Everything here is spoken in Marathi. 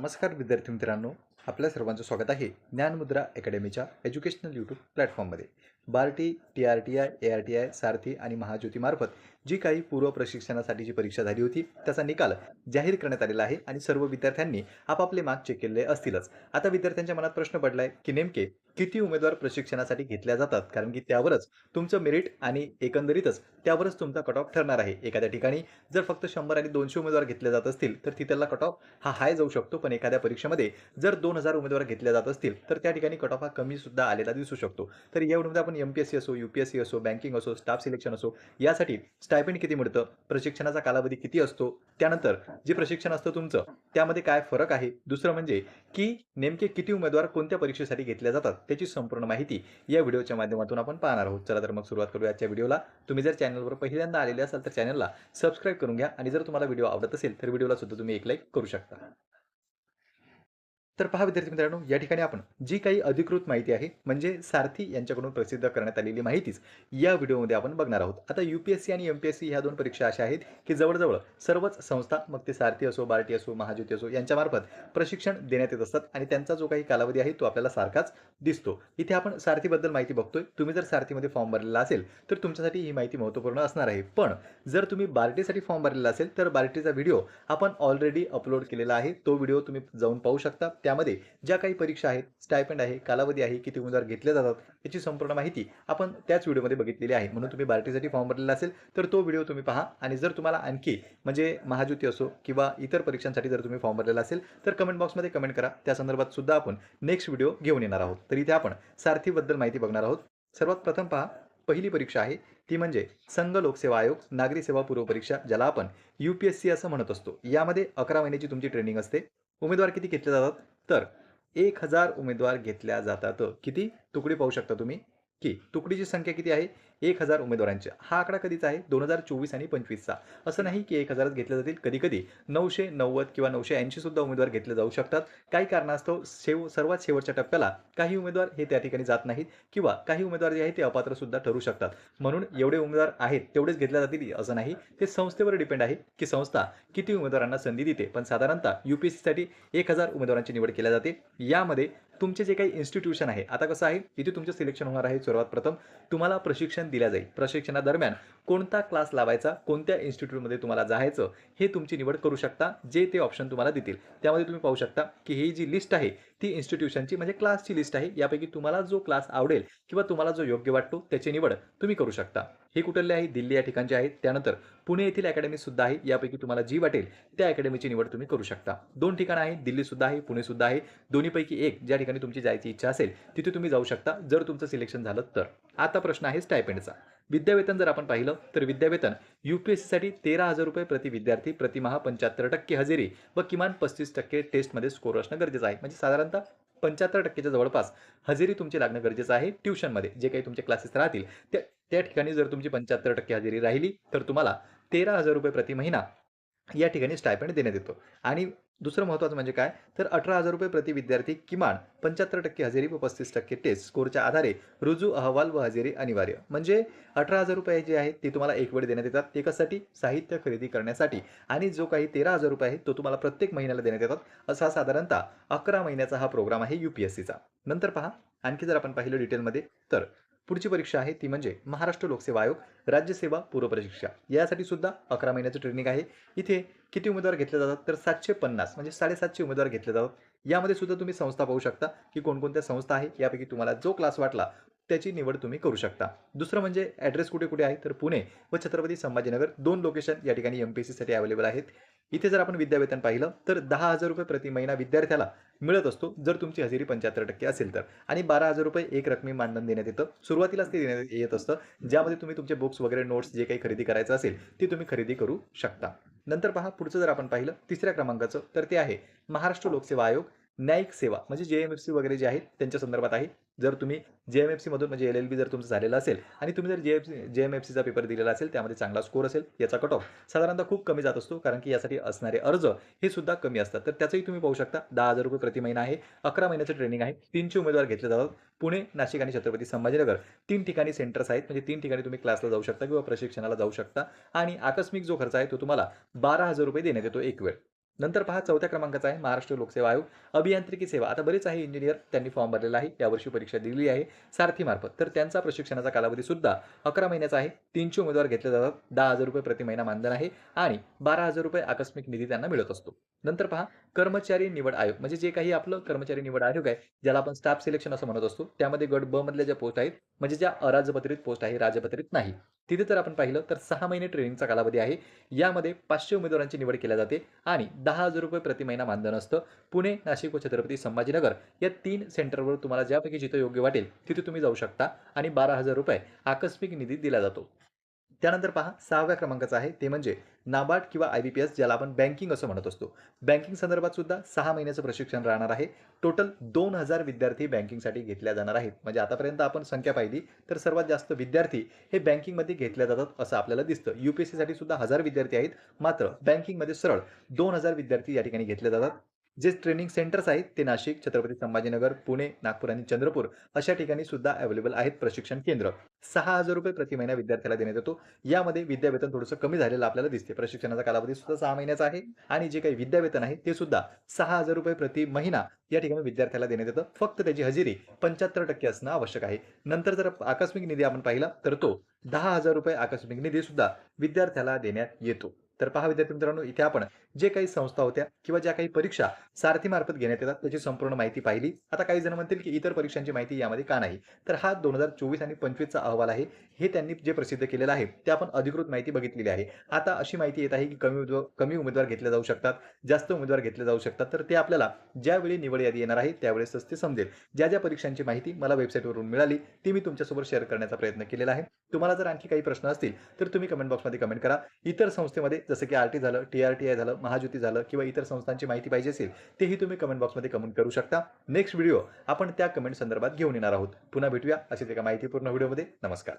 नमस्कार विद्यार्थी मित्रांनो आपल्या सर्वांचं स्वागत आहे ज्ञानमुद्रा अकॅडमीच्या एज्युकेशनल यूट्यूब प्लॅटफॉर्ममध्ये. BARTI T R T I A R T I Sarathi आणि महाज्योतीमार्फत जी काही पूर्व प्रशिक्षणासाठीची परीक्षा झाली होती त्याचा निकाल जाहीर करण्यात आलेला आहे आणि सर्व विद्यार्थ्यांनी आपापले मार्क चेक केलेले असतीलच. आता विद्यार्थ्यांच्या मनात प्रश्न पडला आहे की नेमके किती उमेदवार प्रशिक्षणासाठी घेतल्या जातात? कारण की त्यावरच तुमचं मेरिट आणि एकंदरीतच त्यावरच तुमचा कट ऑफ ठरणार आहे. एखाद्या ठिकाणी जर फक्त शंभर आणि दोनशे उमेदवार घेतले जात असतील तर तिथला कट ऑफ हा हाय जाऊ शकतो. पण एखाद्या परीक्षेमध्ये जर दोन हजार उमेदवार घेतल्या जात असतील तर त्या ठिकाणी कट ऑफ हा कमी सुद्धा आलेला दिसू शकतो. तर यामध्ये आपण एम पी एस सी असो यू पी एस सी असो बँकिंग असो स्टाफ सिलेक्शन असो यासाठी स्टायपेंड किती मिळतं? प्रशिक्षणाचा कालावधी किती असतो? त्यानंतर जे प्रशिक्षण असतं तुमचं त्यामध्ये काय फरक आहे? दुसरं म्हणजे की नेमके किती उमेदवार कोणत्या परीक्षेसाठी घेतल्या जातात? त्याची संपूर्ण माहिती या व्हिडिओच्या माध्यमातून आपण पाहणार आहोत. चला तर मग सुरुवात करूया आजच्या व्हिडिओला. तुम्ही जर चॅनलवर पहिल्यांदा आलेले असाल तर चॅनलला सबस्क्राईब करून घ्या आणि जर तुम्हाला व्हिडिओ आवडत असेल तर व्हिडिओला सुद्धा तुम्ही एक लाईक करू शकता. तर पहा विद्यार्थी मित्रांनो या ठिकाणी आपण जी काही अधिकृत माहिती आहे म्हणजे सारथी यांच्याकडून प्रसिद्ध करण्यात आलेली माहितीच या व्हिडिओमध्ये आपण बघणार आहोत. आता यू पी एस सी आणि एम पी एस सी ह्या दोन परीक्षा अशा आहेत की जवळजवळ सर्वच संस्था मग ते सारथी असो बार्टी असो महाज्योती असो यांच्यामार्फत प्रशिक्षण देण्यात येत असतात आणि त्यांचा जो काही कालावधी आहे तो आपल्याला सारखाच दिसतो. इथे आपण सारथीबद्दल माहिती बघतोय. तुम्ही जर सारथीमध्ये फॉर्म भरलेला असेल तर तुमच्यासाठी ही माहिती महत्त्वपूर्ण असणार आहे. पण जर तुम्ही बार्टीसाठी फॉर्म भरलेला असेल तर बार्टीचा व्हिडिओ आपण ऑलरेडी अपलोड केलेला आहे. तो व्हिडिओ तुम्ही जाऊन पाहू शकता. त्यामध्ये ज्या काही परीक्षा आहेत स्टायपेंड आहे कालावधी आहे किती उमेदवार घेतले जातात याची संपूर्ण माहिती आपण त्याच व्हिडिओमध्ये बघितलेली आहे. म्हणून तुम्ही बार्टीसाठी फॉर्म भरलेला असेल तर तो व्हिडिओ तुम्ही पहा. आणि जर तुम्हाला आणखी म्हणजे महाज्योती असो किंवा इतर परीक्षांसाठी जर तुम्ही फॉर्म भरलेला असेल तर कमेंट बॉक्समध्ये कमेंट करा. त्या संदर्भात सुद्धा आपण नेक्स्ट व्हिडिओ घेऊन येणार आहोत. तर इथे आपण सारथीबद्दल माहिती बघणार आहोत. सर्वात प्रथम पहा पहिली परीक्षा आहे ती म्हणजे संघ लोकसेवा आयोग नागरी सेवा पूर्व परीक्षा ज्याला आपण यू पी एस सी असं म्हणत असतो. यामध्ये अकरा महिन्याची तुमची ट्रेनिंग असते. उमेदवार किती घेतले जातात? तर एक हजार उमेदवार घेतल्या जातात. किती? तुकडी पाहू शकता तुम्ही. की तुकडीची संख्या किती आहे? एक हजार उमेदवारांची हा आकडा कधीचा आहे? दोन हजार चोवीस आणि पंचवीसचा. असं नाही की एक हजारच घेतले जातील कधी कधी नऊशे नव्वद किंवा नऊशे ऐंशी सुद्धा उमेदवार घेतले जाऊ शकतात. काही कारणास्तव शेव सर्वात शेवटच्या टप्प्याला काही उमेदवार हे त्या ठिकाणी जात नाहीत किंवा काही उमेदवार जे आहेत ते अपात्र सुद्धा ठरू शकतात. म्हणून एवढे उमेदवार आहेत तेवढेच घेतले जातील असं नाही. ते संस्थेवर डिपेंड आहे की संस्था किती उमेदवारांना संधी देते. पण साधारणतः यू पी एस एक हजार उमेदवारांची निवड केल्या जाते. यामध्ये तुमचे जे काही इन्स्टिट्यूशन आहे आता कसं आहे? इथे तुमचं सिलेक्शन होणार आहे सर्वात प्रथम. तुम्हाला प्रशिक्षण दिल्या जाईल. प्रशिक्षणादरम्यान कोणता क्लास लावायचा कोणत्या इन्स्टिट्यूटमध्ये तुम्हाला जायचं हे तुमची निवड करू शकता जे ते ऑप्शन तुम्हाला देतील. त्यामध्ये तुम्ही पाहू शकता की ही जी लिस्ट आहे ती इन्स्टिट्यूशनची म्हणजे क्लासची लिस्ट आहे यापैकी तुम्हाला जो क्लास आवडेल किंवा तुम्हाला जो योग्य वाटतो त्याची निवड तुम्ही करू शकता. हे कुठले आहे? दिल्ली या ठिकाणचे आहेत. त्यानंतर पुणे येथील अकॅडमी सुद्धा आहे. यापैकी तुम्हाला जी वाटेल त्या अकॅडमीची निवड तुम्ही करू शकता. दोन ठिकाणं आहेत. दिल्लीसुद्धा आहे पुणेसुद्धा आहे. दोन्हीपैकी एक ज्या ठिकाणी तुमची जायची इच्छा असेल तिथे तुम्ही जाऊ शकता. जर तुमचं सिलेक्शन झालं तर. आता प्रश्न आहे स्टायपेंडचा विद्यावेतन जर आपण पाहिलं तर विद्यावेतन यू पी एस तेरा हजार रुपये प्रति विद्यार्थी प्रतिमाहा पंच्याहत्तर टक्के हजेरी व किमान पस्तीस टक्के टेस्टमध्ये स्कोर असणं गरजेचं आहे. म्हणजे साधारणतः पंच्याहत्तर टक्केच्या जवळपास हजेरी तुमची लागणं गरजेचं आहे. ट्युशनमध्ये जे काही तुमचे क्लासेस राहतील त्या त्या ठिकाणी जर तुमची पंच्याहत्तर टक्के हजेरी राहिली तर तुम्हाला तेरा हजार रुपये प्रति महिना या ठिकाणी स्टायपेंड देण्यात येतो. आणि दुसरं महत्त्वाचं म्हणजे काय? तर अठरा हजार रुपये प्रति विद्यार्थी किमान पंच्याहत्तर टक्के हजेरी व पस्तीस टक्के टेस्ट स्कोरच्या आधारे रुजू अहवाल व हजेरी अनिवार्य. म्हणजे अठरा हजार रुपये जे आहेत ते तुम्हाला एक वेळ देण्यात येतात. ते कशासाठी साहित्य खरेदी करण्यासाठी. आणि जो काही तेरा हजार रुपये आहे तो तुम्हाला प्रत्येक महिन्याला देण्यात येतात. असा साधारणतः अकरा महिन्याचा हा प्रोग्राम आहे यू पी एस सीचा नंतर पहा. आणखी जर आपण पाहिलं डिटेलमध्ये तर पुढची परीक्षा आहे ती म्हणजे महाराष्ट्र लोकसेवा आयोग राज्यसेवा पूर्व यासाठी सुद्धा अकरा महिन्याचं ट्रेनिंग आहे. इथे किती उमेदवार घेतले जातात? तर सातशे पन्नास म्हणजे साडेसातशे उमेदवार घेतले जातात. यामध्ये सुद्धा तुम्ही संस्था पाहू शकता की कोणकोणत्या संस्था आहे यापैकी तुम्हाला जो क्लास वाटला त्याची निवड तुम्ही करू शकता. दुसरं म्हणजे ॲड्रेस कुठे कुठे आहे? तर पुणे व छत्रपती संभाजीनगर. दोन लोकेशन या ठिकाणी एम पी सी साठी अवेलेबल आहेत. इथे जर आपण विद्यावेतन पाहिलं तर दहा हजार रुपये प्रति महिना विद्यार्थ्याला मिळत असतो जर तुमची हजेरी पंच्याहत्तर टक्के असेल तर. आणि बारा हजार रुपये एक रकमी मानधन देण्यात येतं. सुरुवातीलाच ते देण्यात येत असतं. ज्यामध्ये तुम्ही तुमचे बुक्स वगैरे नोट्स जे काही खरेदी करायचं असेल ते तुम्ही खरेदी करू शकता. नंतर पहा पुढचं जर आपण पाहिलं तिसऱ्या क्रमांकाचं तर ते आहे महाराष्ट्र लोकसेवा आयोग. न्यायिक सेवा म्हणजे जे एम एफ सी वगैरे जे आहेत त्यांच्या संदर्भात आहे. जर तुम्ही जे एम एफ सीमधून म्हणजे एल एल बी जर तुमचं झालेलं असेल आणि तुम्ही जर J F C J M F सीचा पेपर दिलेला असेल त्यामध्ये चांगला स्कोर असेल याचा कट ऑफ साधारणतः खूप कमी जात असतो कारण की यासाठी असणारे अर्ज हे सुद्धा कमी असतात. तर त्याचंही तुम्ही पाहू शकता. दहा हजार रुपये प्रति महिना आहे अकरा महिन्याचं ट्रेनिंग आहे तीनशे उमेदवार घेतले जातात. पुणे नाशिक आणि छत्रपती संभाजीनगर तीन ठिकाणी सेंटर्स आहेत. म्हणजे तीन ठिकाणी तुम्ही क्लासला जाऊ शकता किंवा प्रशिक्षणाला जाऊ शकता. आणि आकस्मिक जो खर्च आहे तो तुम्हाला बारा हजार रुपये देण्यात येतो एक वेळ. नंतर पहा चौथ्या क्रमांकाचा आहे महाराष्ट्र लोकसेवा आयोग अभियांत्रिकी सेवा. आता बरेच आहे इंजिनियर त्यांनी फॉर्म भरलेला आहे यावर्षी परीक्षा दिलेली आहे सारथीमार्फत तर त्यांचा प्रशिक्षणाचा कालावधी सुद्धा अकरा महिन्याचा आहे. तीनशे उमेदवार घेतले जातात. दहा हजार रुपये प्रति महिना मानधन आहे आणि बारा हजार रुपये आकस्मिक निधी त्यांना मिळत असतो. नंतर पहा कर्मचारी निवड आयोग. म्हणजे जे काही आपलं कर्मचारी निवड आयोग आहे ज्याला आपण स्टाफ सिलेक्शन असं म्हणत असतो त्यामध्ये गट ब मधल्या ज्या पोस्ट आहेत म्हणजे ज्या अराजपत्रित पोस्ट आहे राजपत्रित नाही. तिथे जर आपण पाहिलं तर सहा महिने ट्रेनिंगचा कालावधी आहे. यामध्ये पाचशे उमेदवारांची निवड केली जाते आणि दहा हजार रुपये प्रति महिना मानधन असतं. पुणे नाशिक व छत्रपती संभाजीनगर या तीन सेंटरवर तुम्हाला ज्यापैकी जिथं योग्य वाटेल तिथे तुम्ही जाऊ शकता आणि बारा हजार रुपये आकस्मिक निधी दिला जातो. त्यानंतर पहा सहाव्या क्रमांकाचा आहे ते म्हणजे नाबार्ड किंवा आय बी पी एस ज्याला आपण बँकिंग असं म्हणत असतो. बँकिंग संदर्भात सुद्धा सहा महिन्याचं प्रशिक्षण राहणार आहे. टोटल दोन हजार विद्यार्थी बँकिंगसाठी घेतल्या जाणार आहेत. म्हणजे आतापर्यंत आपण संख्या पाहिली तर सर्वात जास्त विद्यार्थी हे बँकिंगमध्ये घेतल्या जातात असं आपल्याला दिसतं. यू पी एस सीसाठी सुद्धा हजार विद्यार्थी आहेत. मात्र बँकिंगमध्ये सरळ दोन हजार विद्यार्थी या ठिकाणी घेतले जातात. जे ट्रेनिंग सेंटर्स आहेत ते नाशिक छत्रपती संभाजीनगर पुणे नागपूर आणि चंद्रपूर अशा ठिकाणी सुद्धा अवेलेबल आहेत प्रशिक्षण केंद्र. सहा हजार रुपये प्रति महिना विद्यार्थ्याला देण्यात येतो. यामध्ये विद्यावेतन थोडंसं कमी झालेलं आपल्याला दिसते प्रशिक्षणाचा कालावधी सुद्धा सहा महिन्याचा आहे आणि जे काही विद्यावेतन आहे ते सुद्धा सहा हजार रुपये प्रति महिना या ठिकाणी विद्यार्थ्याला देण्यात येतं. फक्त त्याची हजेरी पंच्याहत्तर टक्के असणं आवश्यक आहे. नंतर जर आकस्मिक निधी आपण पाहिला तर तो दहा हजार रुपये आकस्मिक निधी सुद्धा विद्यार्थ्याला देण्यात येतो. तर पहा विद्यार्थी मित्रांनो इथे आपण जे काही संस्था होत्या किंवा ज्या काही परीक्षा सारथीमार्फत घेण्यात येतात त्याची संपूर्ण माहिती पाहिली. आता काही जण म्हणतील की इतर परीक्षांची माहिती यामध्ये का नाही? तर हा दोन हजार चोवीस आणि पंचवीसचा अहवाल आहे. हे त्यांनी जे प्रसिद्ध केलेलं आहे ते आपण अधिकृत माहिती बघितलेली आहे. आता अशी माहिती येत आहे की कमी उमेदवार कमी उमेदवार घेतले जाऊ शकतात जास्त उमेदवार घेतले जाऊ शकतात. तर ते आपल्याला ज्यावेळी निवड यादी येणार आहे त्यावेळेसच ते समजेल. ज्या ज्या परीक्षांची माहिती मला वेबसाईटवरून मिळाली ती मी तुमच्यासोबत शेअर करण्याचा प्रयत्न केलेला आहे. तुम्हाला जर आणखी काही प्रश्न असतील तर तुम्ही कमेंट बॉक्समध्ये कमेंट करा. इतर संस्थेमध्ये जसं की आर टी झालं टी आर टी आय झालं महाज्योती झालं किंवा इतर संस्थांची माहिती पाहिजे असेल तेही तुम्ही कमेंट बॉक्समध्ये कमेंट करू शकता. नेक्स्ट व्हिडिओ आपण त्या कमेंट संदर्भात घेऊन येणार आहोत. पुन्हा भेटूया अशीच एका माहितीपूर्ण व्हिडिओमध्ये नमस्कार.